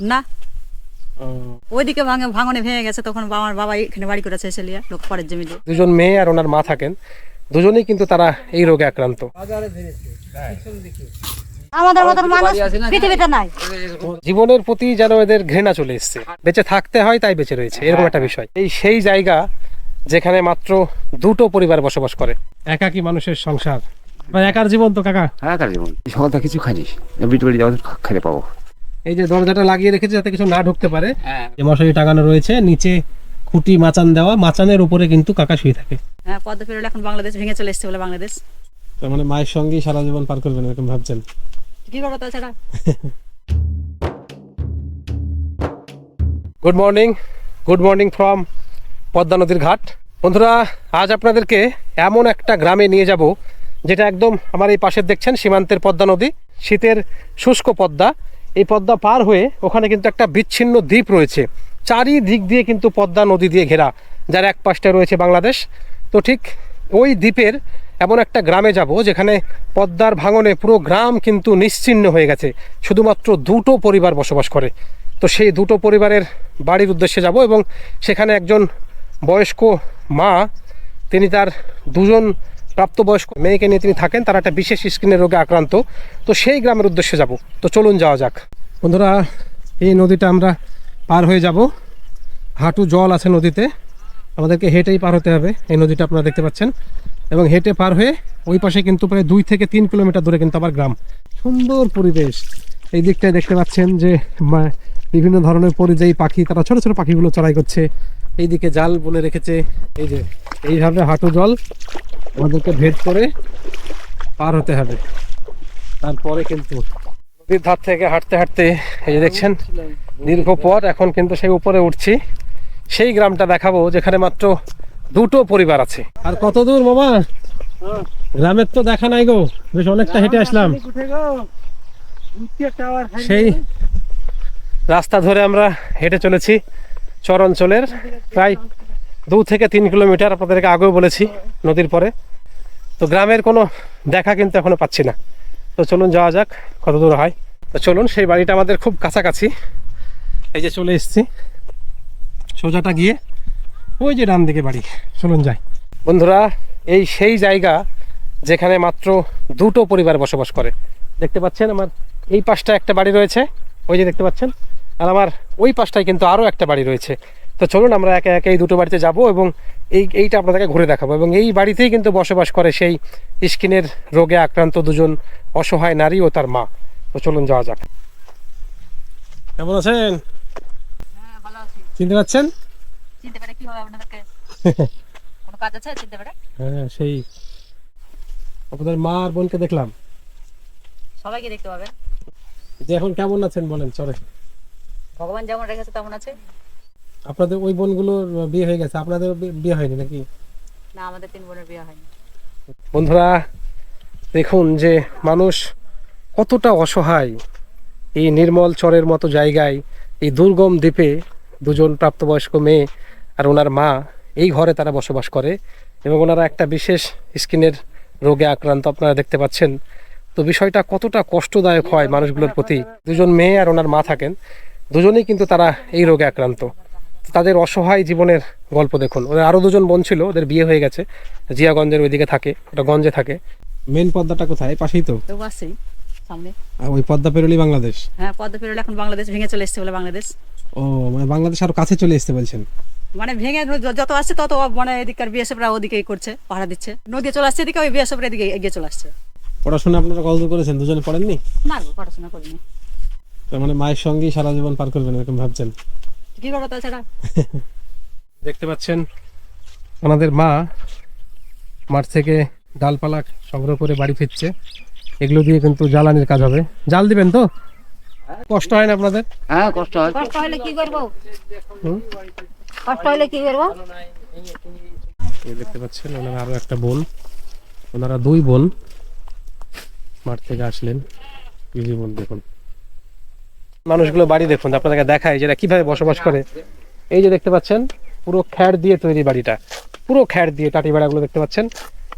না। ওইদিকে ভাঙে ভাঙনে ভেঙে গেছে তখন আমার বাবা এখানে বাড়ি করেছে এসেলিয়া লোক পরের জমি দুজন মেয়ে আর ওনার মা থাকেন। দুজনেই কিন্তু তারা এই রোগে আক্রান্ত। আমাদের মতন মানুষ পৃথিবীতে নাই। জীবনের প্রতি যেন এদের ঘৃণা চলে এসছে। বেঁচে থাকতে হয় তাই বেঁচে রয়েছে। এরকম একটা বিষয়। এই সেই জায়গা যেখানে মাত্র দুটো পরিবার বসবাস করে। একাকী মানুষের সংসার। একার জীবন তো কাকা? হ্যাঁ কার জীবন। সকাল কিছু খাইনি বিট বাড়ি যাওয়া খেতে পাবো। এই যে দরজাটা লাগিয়ে রেখেছে যাতে কিছু না ঢুকতে পারে। হ্যাঁ। যে মশারি টাঙানো রয়েছে নিচে খুঁটি মাচান দেওয়া মাচানের উপরে কিন্তু কাকা শুয়ে থাকে। হ্যাঁ পদ্ম পেরোলে এখন বাংলাদেশ ভেঙে চলে এসছে বলে বাংলাদেশ। তার মানে মায়ের সঙ্গেই সারা জীবন পার করবেন এরকম ভাবছেন? কি করব তাছাড়া good morning good morning from Padma নদীর ঘাট। বন্ধুরা আজ আপনাদেরকে এমন একটা গ্রামে নিয়ে যাব যেটা একদম আমার এই পাশে দেখছেন সীমান্তের পদ্মা নদী শীতের শুষ্ক পদ্মা। এই পদ্মা পার হয়ে ওখানে কিন্তু একটা বিচ্ছিন্ন দ্বীপ রয়েছে। চারিদিক দিয়ে কিন্তু পদ্মা নদী দিয়ে ঘেরা, যার এক পাশটা রয়েছে বাংলাদেশ। তো ঠিক ওই দ্বীপের এমন একটা গ্রামে যাব, যেখানে পদ্মার ভাঙনে পুরো গ্রাম কিন্তু নিশ্চিহ্ন হয়ে গেছে। শুধুমাত্র দুটো পরিবার বসবাস করে। তো সেই দুটো পরিবারের বাড়ির উদ্দেশ্যে যাব এবং সেখানে একজন বয়স্ক মা, তিনি তার দুজন প্রাপ্তবয়স্ক মেয়েকে নিয়ে তিনি থাকেন, তারা একটা বিশেষ স্কিনের রোগে আক্রান্ত। তো সেই গ্রামের উদ্দেশ্যে যাব। তো চলুন যাওয়া যাক। বন্ধুরা, এই নদীটা আমরা পার হয়ে যাব। হাঁটু জল আছে নদীতে। আমাদেরকে হেঁটেই পার হতে হবে। এই নদীটা আপনারা দেখতে পাচ্ছেন। এবং হেঁটে পার হয়ে ওই পাশে কিন্তু প্রায় দুই থেকে তিন কিলোমিটার দূরে কিন্তু আবার গ্রাম। সুন্দর পরিবেশ। এই দিকটায় দেখতে পাচ্ছেন যে বিভিন্ন ধরনের পরিযায়ী পাখি, তারা ছোট ছোট পাখিগুলো চড়াই করছে। এইদিকে জাল বলে রেখেছে। এই যে, এইভাবে হাঁটু জল। আমাদেরকে ভেদ করে পার হতে হবে। তারপরে কিন্তু নদীর ধার থেকে হাঁটতে হাঁটতে, এই যে দেখছেন, দীর্ঘ পথ, এখন কিন্তু সেই উপরে উঠছি। সেই গ্রামটা দেখাবো যেখানে মাত্র দুটো পরিবার আছে। আর কত দূর মামা গ্রামের তো দেখা নাই গো, বেশ অনেকটা হেঁটে আসলাম। সেই রাস্তা ধরে আমরা হেঁটে চলেছি চর অঞ্চলের, প্রায় দু থেকে তিন কিলোমিটার আপনাদেরকে আগেও বলেছি নদীর পরে। তো গ্রামের কোনো দেখা কিন্তু এখনও পাচ্ছি না। তো চলুন যাওয়া যাক, কত দূর হয়। তো চলুন, সেই বাড়িটা আমাদের খুব কাছাকাছি। এই যে চলে এসেছি। সোজাটা গিয়ে ওই যে ডান দিকে বাড়ি। চলুন যাই। বন্ধুরা, এই সেই জায়গা যেখানে মাত্র দুটো পরিবার বসবাস করে। দেখতে পাচ্ছেন আমার এই পাশটা একটা বাড়ি রয়েছে। ওই যে দেখতে পাচ্ছেন। আর আমার ওই পাশটায় কিন্তু আরও একটা বাড়ি রয়েছে। তো চলুন আমরা একে একে এই দুটো বাড়িতে যাব এবং এই এইটা আপনাদেরকে ঘুরে দেখাবো। এবং এই বাড়িতেই কিন্তু বসবাস করে সেই স্কিনের রোগে আক্রান্ত দুজন অসহায় নারী ও তার মা। তো চলুন যাওয়া যাক। কেমন আছেন? হ্যাঁ চিনতে পাচ্ছেন? চিনতে পারে কি হবে আপনাদেরকে কোনো কাজ আছে? চিনতে পারে? হ্যাঁ সেই আপনাদের মা আর বোনকে দেখলাম। সবাইকে দেখতে পাবেন। যে এখন কেমন আছেন বলেন চলে ভগবান যেমন রেখেছে তেমন আছে। আপনাদের ওই বোনগুলোর বিয়ে হয়ে গেছে আপনাদের বিয়ে হয়নি নাকি? না আমাদের তিন বোনের বিয়ে হয়নি। বন্ধুরা দেখুন যে মানুষ কতটা অসহায় এই নির্মল চরের মতো জায়গায় এই দুর্গম দ্বীপে দুজন প্রাপ্তবয়স্ক মেয়ে আর ওনার মা এই ঘরে তারা বসবাস করে এবং ওনারা একটা বিশেষ স্কিনের রোগে আক্রান্ত আপনারা দেখতে পাচ্ছেন। তো বিষয়টা কতটা কষ্টদায়ক হয় মানুষগুলোর প্রতি। দুজন মেয়ে আর ওনার মা থাকেন দুজনেই কিন্তু তারা এই রোগে আক্রান্ত। তাদের অসহায় জীবনের গল্প দেখুন। ওদের আরও দুজন বোন ছিল ওদের বিয়ে হয়ে গেছে। জিয়াগঞ্জের ওইদিকে থাকে ওটা গঞ্জে থাকে। মেন পদ্মাটা কোথায়? পাশেই তো? কেউ আসছেই সামনে। আর ওই পদ্মা পেরোলি বাংলাদেশ? হ্যাঁ পদ্ম পেরোলে এখন বাংলাদেশ ভেঙে চলে এসছে বলে বাংলাদেশ। ও মানে বাংলাদেশ আরও কাছে চলে আসতে বলছেন? মানে ভেঙে যত আসছে তত মানে এদিককার বিএসএফরা ওদিকেই করছে পাহারা দিচ্ছে। নদী চলে আসছে এদিকে ওই বিএসএফরা এদিকে এগিয়ে চলে আসছে। পড়াশোনা আপনারা কতদূর করেছেন? দুজনে পড়েননি? না পড়াশোনা করিনি। তার মানে মায়ের সঙ্গেই সারা জীবন পার করবেন এরকম ভাবছেন? কি করব তাছাড়া? দেখতে পাচ্ছেন আমাদের মা মাঠ থেকে ডালপালা সংগ্রহ করে বাড়ি ফিরছে। এগুলো দিয়ে কিন্তু জ্বালানির কাজ হবে। জাল দিবেন তো? কষ্ট হয় না আপনাদের? হ্যাঁ কষ্ট হয়। কষ্ট হলে কি করব? কষ্ট হলে কি করব? এই দেখতে পাচ্ছেন ওনারা আরও একটা বোন। ওনারা দুই বোন মাঠ থেকে আসলেন। দেখুন। মানুষগুলো বাড়ি দেখুন, আপনাদেরকে দেখায় যেটা কীভাবে বসবাস করে। এই যে দেখতে পাচ্ছেন, পুরো খ্যার দিয়ে তৈরি বাড়িটা। পুরো খ্যার দিয়ে টাটি বেড়াগুলো দেখতে পাচ্ছেন।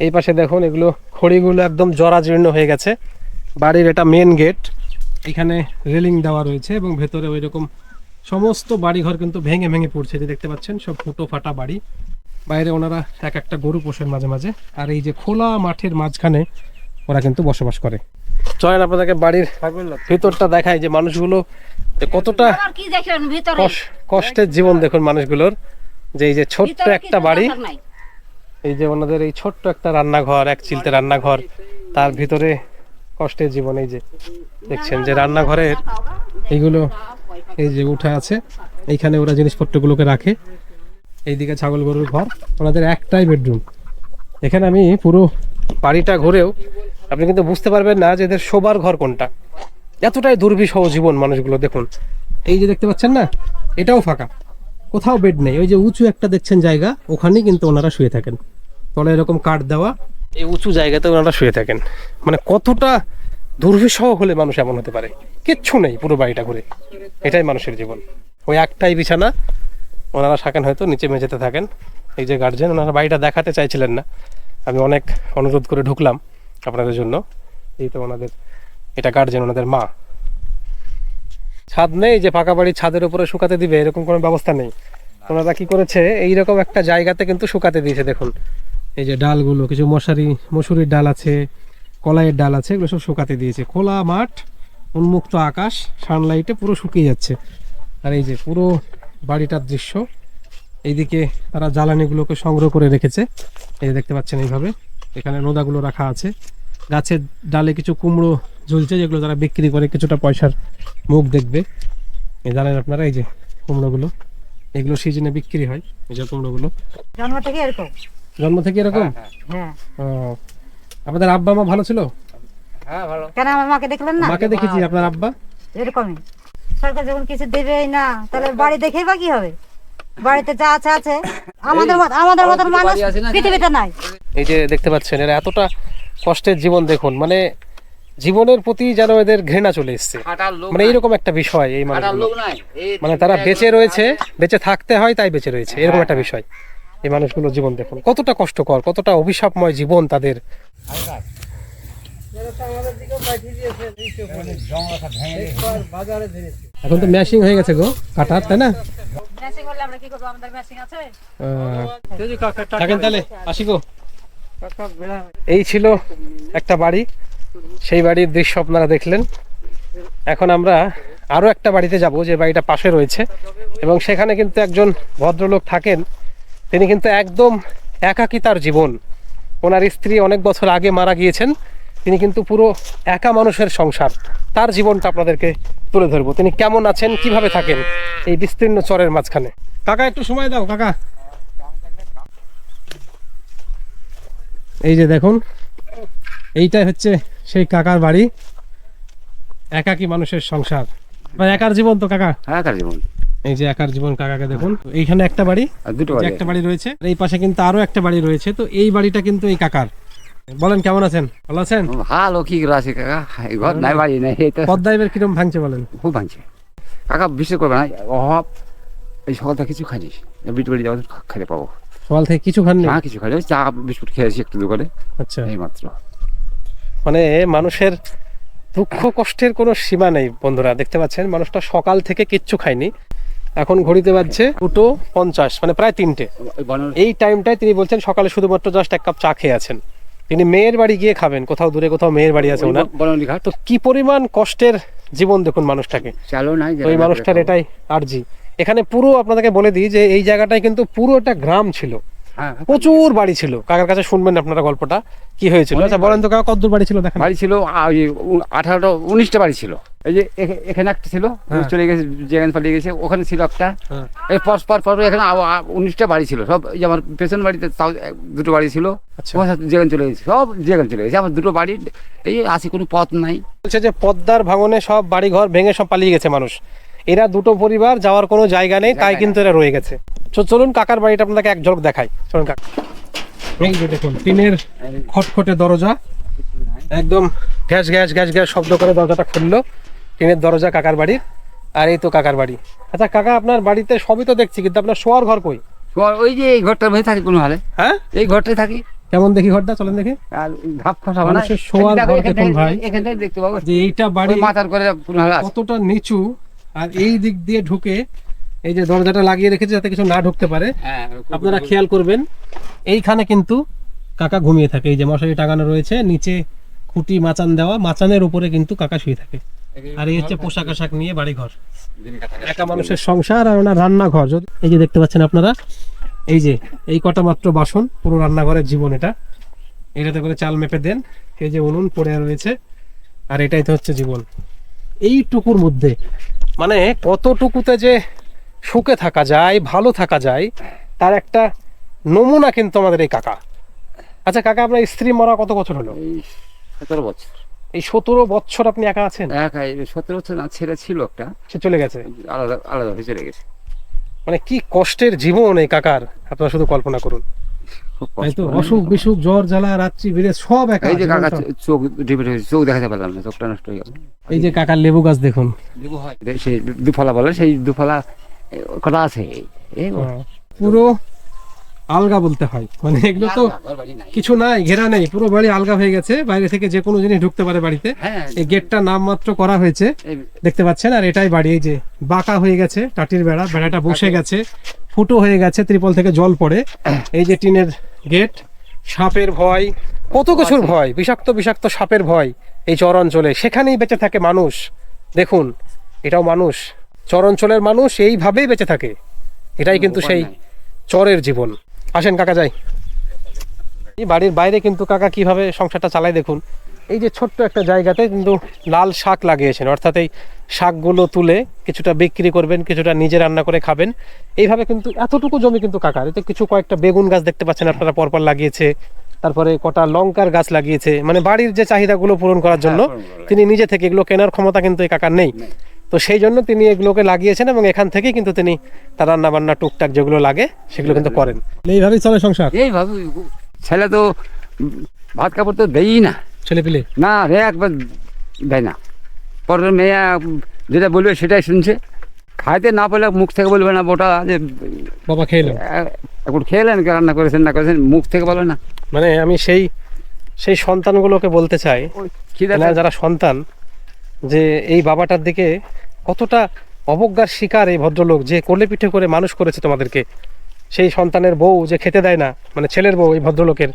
এই পাশে দেখুন, এগুলো খড়িগুলো একদম জরাজীর্ণ হয়ে গেছে। বাড়ির এটা মেন গেট এখানে রেলিং দেওয়া রয়েছে এবং ভেতরে ওই রকম সমস্ত বাড়িঘর কিন্তু ভেঙে ভেঙে পড়ছে। যে দেখতে পাচ্ছেন, সব ফুটো ফাটা বাড়ি। বাইরে ওনারা এক একটা গরু পোষেন মাঝে মাঝে। আর এই যে খোলা মাঠের মাঝখানে ওরা কিন্তু বসবাস করে। চলেন আপনাদেরকে বাড়ির ভিতরটা দেখায় যে মানুষগুলো কতটা আর কি দেখেন ভিতরে। কষ- কষ্টের জীবন দেখুন মানুষগুলোর। যে এই যে ছোট্ট একটা বাড়ি এই যে ওনাদের এই ছোট্ট একটা রান্নাঘর এক চিলতে রান্নাঘর তার ভিতরে কষ্টের জীবন এই যে দেখছেন যে রান্নাঘরের এইগুলো এই যে উঠে আছে। এইখানে ওরা জিনিসপত্রগুলোকে রাখে। এইদিকে ছাগল গরুর ঘর। ওনাদের একটাই বেডরুম। এখানে আমি পুরো বাড়িটা ঘুরেও আপনি কিন্তু বুঝতে পারবেন না যে এদের শোবার ঘর কোনটা। এতটাই দুর্বিষহ জীবন মানুষগুলো, দেখুন। এই যে দেখতে পাচ্ছেন না, এটাও ফাঁকা। কোথাও বেড নেই। ওই যে উঁচু একটা দেখছেন জায়গা, ওখানেই কিন্তু ওনারা শুয়ে থাকেন। তলে এরকম কাঠ দেওয়া, এই উঁচু জায়গাতে ওনারা শুয়ে থাকেন। মানে কতটা দুর্বিষহ হলে মানুষ এমন হতে পারে? কিচ্ছু নেই পুরো বাড়িটা ঘুরে। এটাই মানুষের জীবন। ওই একটাই বিছানা, ওনারা থাকেন হয়তো, নিচে মেঝেতে থাকেন। এই যে গার্জেন ওনারা বাড়িটা দেখাতে চাইছিলেন না। আমি অনেক অনুরোধ করে ঢুকলাম। আপনাদের জন্য। এই তো ওনাদের, এটা গার্জেন ওনাদের মা। ছাদ নেই যে পাকা বাড়ি ছাদের উপরে শুকাতে দিবে, এরকম কোনো ব্যবস্থা নেই। ওনারা কি করেছে, এইরকম একটা জায়গাতে কিন্তু শুকাতে দিয়েছে, দেখুন। এই যে ডালগুলো, কিছু মশারি, মসুরির ডাল আছে, কলাইয়ের ডাল আছে, এগুলো সব শুকাতে দিয়েছে। খোলা মাঠ, উন্মুক্ত আকাশ সানলাইটে পুরো শুকিয়ে যাচ্ছে। আর এই যে পুরো বাড়িটার দৃশ্য, এইদিকে তারা জ্বালানিগুলোকে সংগ্রহ করে রেখেছে। এই দেখতে পাচ্ছেন এইভাবে। এখানে নোদাগুলো রাখা আছে। গাছের ডালে কিছু কুমড়ো ঝুলছে যেগুলো যারা বিক্রি করে কিছুটা পয়সার মুখ দেখবে। এই জানেন আপনারা এই যে কুমড়োগুলো। এগুলো সিজনে বিক্রি হয় এই যে কুমড়োগুলো। জন্ম থেকে এরকম? জন্ম থেকে এরকম? হ্যাঁ আপনাদের আব্বা মা ভালো ছিল? হ্যাঁ ভালো। কেন আমার মাকে দেখলেন না? মাকে দেখেছি আপনার আব্বা? এরকমই। সরকার যখন কিছু দেবেই না তাহলে বাড়ি দেখেই বা কি হবে? বাড়িতে যা আছে আছে। আমাদের মত আমাদের মতন মানুষ পৃথিবীতে নাই। এই যে দেখতে পাচ্ছেন এরা এতটা কষ্টের জীবন দেখুন মানে জীবনের প্রতি যেন এদের ঘৃণা চলে এসছে। মানে এইরকম একটা বিষয় এই মানুষগুলো। মানে তারা বেঁচে রয়েছে বেঁচে থাকতে হয় তাই বেঁচে রয়েছে। এরকম একটা বিষয়। এই মানুষগুলোর জীবন দেখুন কতটা কষ্টকর কতটা অভিশাপময় জীবন তাদের। এখন তো ম্যাশিং হয়ে গেছে গো কাটার তাই না? ম্যাচিং করলে আমরা কি করব? আমাদের ম্যাচিং আছে? থাকেন তাহলে আসি গো। এই ছিল একটা বাড়ি। সেই বাড়ির দৃশ্য আপনারা দেখলেন। এখন আমরা আরও একটা বাড়িতে যাব যে বাড়িটা পাশে রয়েছে। এবং সেখানে কিন্তু একজন ভদ্রলোক থাকেন। তিনি কিন্তু একদম একাকী তার জীবন। ওনার স্ত্রী অনেক বছর আগে মারা গিয়েছেন। তিনি কিন্তু পুরো একা মানুষের সংসার। তার জীবনটা আপনাদেরকে তুলে ধরবো। তিনি কেমন আছেন কীভাবে থাকেন এই বিস্তীর্ণ চরের মাঝখানে। কাকা একটু সময় দাও কাকা। এই যে দেখুন এইটাই হচ্ছে সেই কাকার বাড়ি। একাকী মানুষের সংসার। বা একার জীবন তো কাকা? হ্যাঁ কার জীবন। এই যে একার জীবন কাকাকে দেখুন। এইখানে একটা বাড়ি দুটো একটা বাড়ি রয়েছে এই পাশে কিন্তু আরও একটা বাড়ি রয়েছে। তো এই বাড়িটা কিন্তু এই কাকার। বলেন কেমন আছেন? ভালো আছেন? ভালো কি করে আছে কাকা? ঘর নাই বাড়ি নাই তো। পদ্মা এবার কিরম ভাঙছে বলেন? খুব ভাঙছে। কাকা বিশ্বাস করবে না অভাব এই সকালটা কিছু খাইনিস বিট বাড়ি যাওয়া খেতে পাবো। সকাল থেকে কিছু খাননি? না কিছু খাই চা বিস্কুট খেয়েছি একটু দোকানে আচ্ছা। এই মাত্র। মানে মানুষের দুঃখ কষ্টের কোনো সীমা নেই বন্ধুরা দেখতে পাচ্ছেন? মানুষটা সকাল থেকে কিচ্ছু খায়নি। এখন ঘড়িতে বাজছে দুটো পঞ্চাশ মানে প্রায় তিনটে। এই টাইমটায় তিনি বলছেন সকালে শুধুমাত্র জাস্ট এক কাপ চা খেয়ে আছেন। তিনি মেয়ের বাড়ি গিয়ে খাবেন কোথাও দূরে কোথাও মেয়ের বাড়ি আছে ওনার। তো কি পরিমাণ কষ্টের জীবন দেখুন মানুষটাকে। চালো নাই ওই মানুষটার এটাই আর্জি। এখানে পুরো আপনাদেরকে বলে দিই যে এই জায়গাটায় কিন্তু পুরো একটা গ্রাম ছিল। হ্যাঁ। প্রচুর বাড়ি ছিল। কাকার কাছে শুনবেন আপনারা গল্পটা। কি হয়েছিল? আচ্ছা বলেন তো কাকা কতদূর বাড়ি ছিল দেখেন। বাড়ি ছিল আঠারোটা উনিশটা বাড়ি ছিল। এই যে এখে- এখানে একটা ছিল হ্যাঁ। চলে গেছে যেখানে পালিয়ে গেছে ওখানে ছিল একটা। হ্যাঁ। এই পর পর পর এখানে উনিশটা বাড়ি ছিল। সব এই আমার পেছন বাড়িতে তাও দুটো বাড়ি ছিল। আচ্ছা। যেখানে চলে গেছে সব যেখানে চলে গেছে। আমার দুটো বাড়ি এই আসি কোনো পথ নাই। বলছে যে পদ্মার ভাঙনে সব বাড়ি ঘর ভেঙে সব পালিয়ে গেছে মানুষ। এরা দুটো পরিবার যাওয়ার কোনো জায়গা নেই তাই কিন্তু এরা রয়ে গেছে। চলুন কাকার বাড়িটা আপনাকে এক ঝলক দেখাই। চলুন কাকা। এই যে দেখুন টিনের খটখটে দরজা। একদম গ্যাস গ্যাস গ্যাস গ্যাস শব্দ করে দরজাটা খুললো। টিনের দরজা কাকার বাড়ির আর এই তো কাকার বাড়ি। আচ্ছা কাকা আপনার বাড়িতে সবই তো দেখছি কিন্তু আপনার শোয়ার ঘর কই? তোমার ওই যে এই ঘরটার মধ্যে থাকি কোনো হালে। হ্যাঁ? এই ঘরটাই থাকি। কেমন দেখি ঘরটা? চলেন দেখি। আর ধাপ খসা হবে না? মানুষের শোয়ার ঘর দেখুন ভাই। এখান থেকে দেখতে পাবো। যে এইটা বাড়ি মাথার করে পুরো আছে। কতটা নিচু আর এই দিক দিয়ে ঢুকে এই যে দরজাটা লাগিয়ে রেখেছে যাতে কিছু না ঢুকতে পারে। হ্যাঁ আপনারা খেয়াল করবেন এইখানে কিন্তু কাকা ঘুমিয়ে থাকে। এই যে মশারি টাঙানো রয়েছে নিচে খুঁটি মাচান দেওয়া মাচানের উপরে কিন্তু কাকা শুয়ে থাকে। আর এই হচ্ছে পোশাক আশাক নিয়ে বাড়ি ঘর একা মানুষের সংসার আর ওনার রান্নাঘর। যদি এই যে দেখতে পাচ্ছেন আপনারা এই যে এই কটা মাত্র বাসন পুরো রান্নাঘরের জীবন এটা। এটাতে করে চাল মেপে দেন এই যে উনুন পড়ে রয়েছে আর এটাই তো হচ্ছে জীবন। এইটুকুর মধ্যে মানে কতটুকুতে যে সুখে থাকা যায় ভালো থাকা যায় তার একটা নমুনা কিন্তু আমাদের এই কাকা। আচ্ছা কাকা আপনার স্ত্রী মরা কত বছর হলো? সতেরো বছর। এই সতেরো বছর আপনি একা আছেন? একা সতেরো বছর না ছেলে ছিল একটা। সে চলে গেছে? আলাদা আলাদা হয়ে চলে গেছে। মানে কি কষ্টের জীবন এই কাকার? আপনারা শুধু কল্পনা করুন। হয়। অসুখ বিসুখ জ্বর জ্বালা রাত্রি বিরে সব একা এই যে কাকা চোখ ডিপে চোখ দেখাতে পারলাম না চোখটা নষ্ট হয়ে গেল। এই যে কাকার লেবু গাছ দেখুন। সেই দুফলা বলে সেই দুফলা কটা আছে? পুরো আলগা বলতে হয়। মানে এগুলো তো। কিছু নাই ঘেরা নেই। পুরো বাড়ি আলগা হয়ে গেছে। বাইরে থেকে যে কোনো জিনিস ঢুকতে পারে বাড়িতে। হ্যাঁ এই গেটটা নামমাত্র করা হয়েছে। দেখতে পাচ্ছেন? আর এটাই বাড়ি। এই যে বাঁকা হয়ে গেছে টাটির বেড়া। বেড়াটা বসে গেছে ফুটো হয়ে গেছে ত্রিপল থেকে জল পড়ে। এই যে টিনের গেট সাপের ভয়। কত কিছুর ভয় বিষাক্ত বিষাক্ত সাপের ভয় এই চর অঞ্চলে। সেখানেই বেঁচে থাকে মানুষ। দেখুন এটাও মানুষ। চর অঞ্চলের মানুষ এইভাবেই বেঁচে থাকে। এটাই কিন্তু সেই চরের জীবন। আসেন কাকা যাই। এই বাড়ির বাইরে কিন্তু কাকা কীভাবে সংসারটা চালায় দেখুন। এই যে ছোট্ট একটা জায়গাতে কিন্তু লাল শাক লাগিয়েছেন। অর্থাৎ এই শাকগুলো তুলে কিছুটা বিক্রি করবেন কিছুটা নিজে রান্না করে খাবেন। এইভাবে কিন্তু এতটুকু জমি কিন্তু কাকার। এতে কিছু কয়েকটা বেগুন গাছ দেখতে পাচ্ছেন আপনারা পরপর লাগিয়েছে। তারপরে কটা লঙ্কার গাছ লাগিয়েছে। মানে বাড়ির যে চাহিদাগুলো পূরণ করার জন্য হ্যাঁ, তিনি নিজে থেকে এগুলো কেনার ক্ষমতা কিন্তু এই কাকার নেই। তো সেই জন্য তিনি এগুলোকে লাগিয়েছেন এবং এখান থেকেই কিন্তু তিনি তার রান্না বান্না টুকটাক যেগুলো লাগে সেগুলো কিন্তু করেন। এইভাবেই চলে সংসার? এইভাবে ছেলে তো ভাত কাপড় তো দেই না। ছেলে পিলে না রে একবার দেয় না। পরের মেয়ে যেটা বলবে সেটাই শুনছে। খাইতে না পেলে মুখ থেকে বলবে না বোটা যে বাবা খেলেন এ- এখন খেলেন কি রান্না করেছেন না করেছেন মুখ থেকে বলে না। মানে আমি সেই সেই সন্তানগুলোকে বলতে চাই যারা সন্তান যে এই বাবাটার দিকে কতটা অবজ্ঞার শিকার এই ভদ্রলোক যে কোলে পিঠে করে মানুষ করেছে তোমাদেরকে? সেই সন্তানের বউ যে খেতে দেয় না মানে ছেলের বউ এই ভদ্রলোকের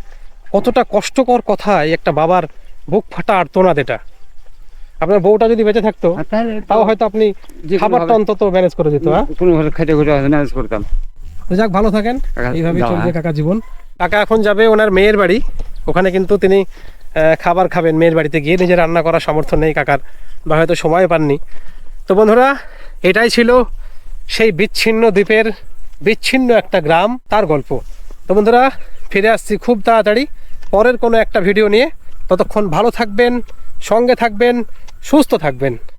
কতটা কষ্টকর কথা এই একটা বাবার বুক ফাটা আর্তনাদ এটা। আপনার বউটা যদি বেঁচে থাকতো আর তাও হয়তো আপনি খাবারটা অন্তত ম্যানেজ করে দিত হ্যাঁ? কোনো খেটে খুঁটে ম্যানেজ করতাম। যাক ভালো থাকেন। যাও, চলবে হ্যাঁ। কাকা জীবন। কাকা এখন যাবে ওনার মেয়ের বাড়ি। ওখানে কিন্তু তিনি খাবার খাবেন মেয়ের বাড়িতে। গিয়ে নিজে রান্না করার সামর্থ্য নেই কাকার বা হয়তো সময় পাননি। তো বন্ধুরা, এটাই ছিল সেই বিচ্ছিন্ন দ্বীপের বিচ্ছিন্ন একটা গ্রাম, তার গল্প। তো বন্ধুরা, ফিরে আসছি খুব তাড়াতাড়ি পরের কোনো একটা ভিডিও নিয়ে। ততক্ষণ ভালো থাকবেন, সঙ্গে থাকবেন, সুস্থ থাকবেন।